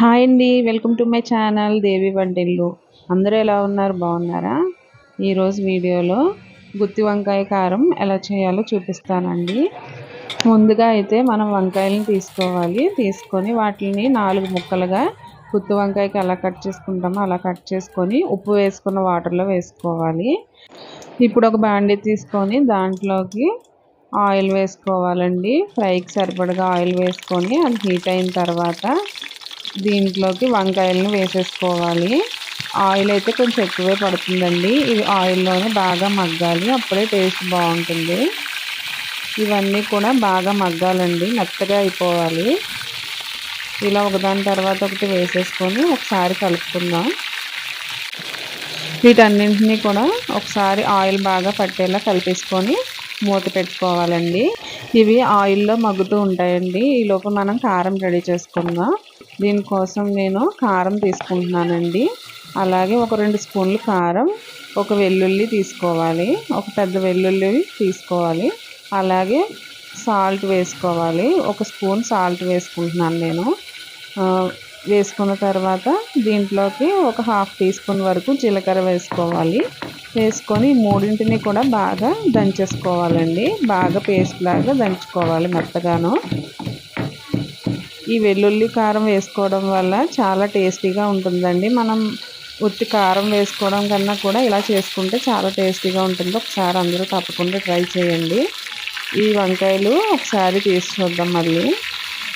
Hi అండి welcome to my channel Devi వంటిల్లు. అందరూ ఎలా ఉన్నారు? బాగున్నారా? ఈరోజు వీడియోలో గుత్తి వంకాయ కారం ఎలా చేయాలో చూపిస్తానండి. ముందుగా అయితే మనం వంకాయలను తీసుకోవాలి. తీసుకొని వాటిని నాలుగు ముక్కలుగా గుత్తి వంకాయకి ఎలా కట్ చేసుకుంటామో అలా కట్ చేసుకొని ఉప్పు వేసుకున్న వాటర్లో వేసుకోవాలి. ఇప్పుడు ఒక బాండీ తీసుకొని దాంట్లోకి ఆయిల్ వేసుకోవాలండి. ఫ్రైకి సరిపడగా ఆయిల్ వేసుకొని అది హీట్ అయిన తర్వాత దీంట్లోకి వంకాయలను వేసేసుకోవాలి. ఆయిల్ అయితే కొంచెం ఎక్కువే పడుతుందండి. ఇది ఆయిల్లోనే బాగా మగ్గాలి. అప్పుడే టేస్ట్ బాగుంటుంది. ఇవన్నీ కూడా బాగా మగ్గాలండి. మెత్తగా అయిపోవాలి. ఇలా ఒకదాని తర్వాత ఒకటి వేసేసుకొని ఒకసారి కలుపుకుందాం. వీటన్నింటినీ కూడా ఒకసారి ఆయిల్ బాగా పట్టేలా కలిపేసుకొని మూత పెట్టుకోవాలండి. ఇవి ఆయిల్లో మగ్గుతూ ఉంటాయండి. ఈలోపు మనం కారం రెడీ చేసుకుందాం. దీనికోసం నేను కారం తీసుకుంటున్నానండి. అలాగే ఒక రెండు స్పూన్లు కారం ఒక వెల్లుల్లి తీసుకోవాలి ఒక పెద్ద వెల్లుల్లి తీసుకోవాలి అలాగే సాల్ట్ వేసుకోవాలి ఒక స్పూన్ సాల్ట్ వేసుకుంటున్నాను నేను. వేసుకున్న తర్వాత దీంట్లోకి ఒక హాఫ్ టీ స్పూన్ వరకు జీలకర్ర వేసుకోవాలి. వేసుకొని మూడింటిని కూడా బాగా దంచేసుకోవాలండి. బాగా పేస్ట్ లాగా దంచుకోవాలి మెత్తగాను. ఈ వెల్లుల్లి కారం వేసుకోవడం వల్ల చాలా టేస్టీగా ఉంటుందండి. మనం ఉత్తి కారం వేసుకోవడం కన్నా కూడా ఇలా చేసుకుంటే చాలా టేస్టీగా ఉంటుంది. ఒకసారి అందరూ తప్పకుండా ట్రై చేయండి. ఈ వంకాయలు ఒకసారి తీసి చూద్దాం మళ్ళీ.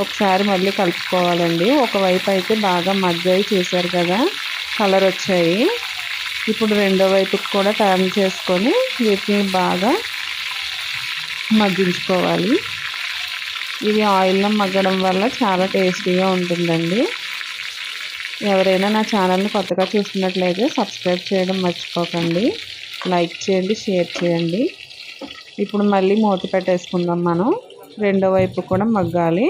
ఒకసారి మళ్ళీ కలుపుకోవాలండి. ఒకవైపు అయితే బాగా మగ్గాయి చేశారు కదా కలర్ వచ్చాయి. ఇప్పుడు రెండో వైపుకి కూడా టర్న్ చేసుకొని వీటిని బాగా మగ్గించుకోవాలి. ఇవి ఆయిల్లో మగ్గడం వల్ల చాలా టేస్టీగా ఉంటుందండి. ఎవరైనా నా ఛానల్ని కొత్తగా చూస్తున్నట్లయితే సబ్స్క్రైబ్ చేయడం మర్చిపోకండి. లైక్ చేయండి షేర్ చేయండి. ఇప్పుడు మళ్ళీ మూత పెట్టేసుకుందాం మనం. రెండో వైపు కూడా మగ్గాలి.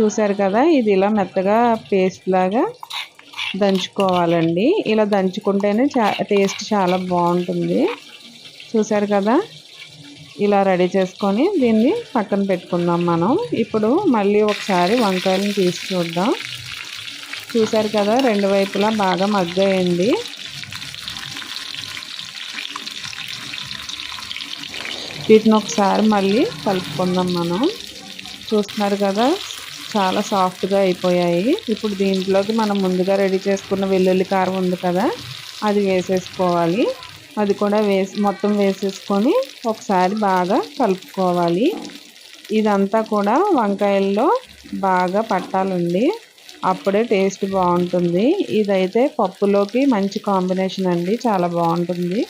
చూసారు కదా ఇది ఇలా మెత్తగా పేస్ట్ లాగా దంచుకోవాలండి. ఇలా దంచుకుంటేనే చా టేస్ట్ చాలా బాగుంటుంది. చూసారు కదా ఇలా రెడీ చేసుకొని దీన్ని పక్కన పెట్టుకుందాం మనం. ఇప్పుడు మళ్ళీ ఒకసారి వంకాయలను తీసి చూద్దాం. చూసారు కదా రెండు వైపులా బాగా మగ్గాయండి వీటిని ఒకసారి మళ్ళీ కలుపుకుందాం మనం. చూస్తున్నారు కదా చాలా సాఫ్ట్గా అయిపోయాయి. ఇప్పుడు దీంట్లోకి మనం ముందుగా రెడీ చేసుకున్న వెల్లుల్లి కారం ఉంది కదా అది వేసేసుకోవాలి. అది కూడా వేసి మొత్తం వేసేసుకొని ఒకసారి బాగా కలుపుకోవాలి. ఇదంతా కూడా వంకాయల్లో బాగా పట్టాలండి. అప్పుడే టేస్ట్ బాగుంటుంది. ఇదైతే పప్పులోకి మంచి కాంబినేషన్ అండి. చాలా బాగుంటుంది.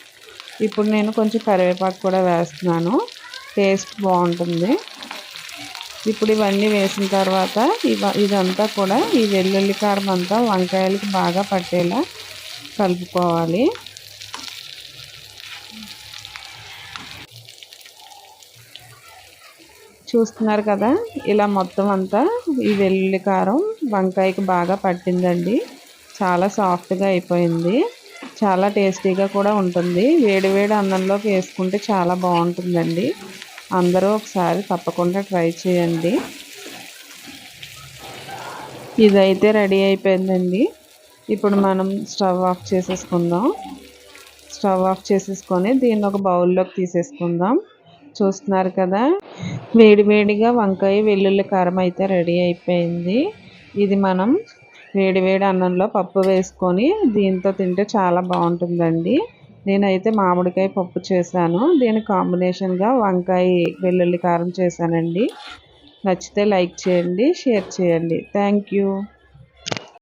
ఇప్పుడు నేను కొంచెం కరివేపాకు కూడా వేస్తున్నాను. టేస్ట్ బాగుంటుంది. ఇప్పుడు ఇవన్నీ వేసిన తర్వాత ఇవ ఇదంతా కూడా ఈ వెల్లుల్లి కారం అంతా వంకాయలకి బాగా పట్టేలా కలుపుకోవాలి. చూస్తున్నారు కదా ఇలా మొత్తం అంతా ఈ వెల్లుల్లి కారం వంకాయకి బాగా పట్టిందండి. చాలా సాఫ్ట్గా అయిపోయింది. చాలా టేస్టీగా కూడా ఉంటుంది. వేడి వేడి అన్నంలోకి వేసుకుంటే చాలా బాగుంటుందండి. అందరూ ఒకసారి తప్పకుండా ట్రై చేయండి. ఇదైతే రెడీ అయిపోయిందండి. ఇప్పుడు మనం స్టవ్ ఆఫ్ చేసేసుకుందాం. స్టవ్ ఆఫ్ చేసేసుకొని దీన్ని ఒక బౌల్లోకి తీసేసుకుందాం. చూస్తున్నారు కదా. వేడివేడిగా వంకాయ వెల్లుల్లి కారం అయితే రెడీ అయిపోయింది. ఇది మనం వేడివేడి అన్నంలో పప్పు వేసుకొని దీంతో తింటే చాలా బాగుంటుందండి. నేనైతే మామిడికాయ పప్పు చేశాను. దీని కాంబినేషన్గా వంకాయ వెల్లుల్లి కారం చేశానండి. నచ్చితే లైక్ చేయండి షేర్ చేయండి. థ్యాంక్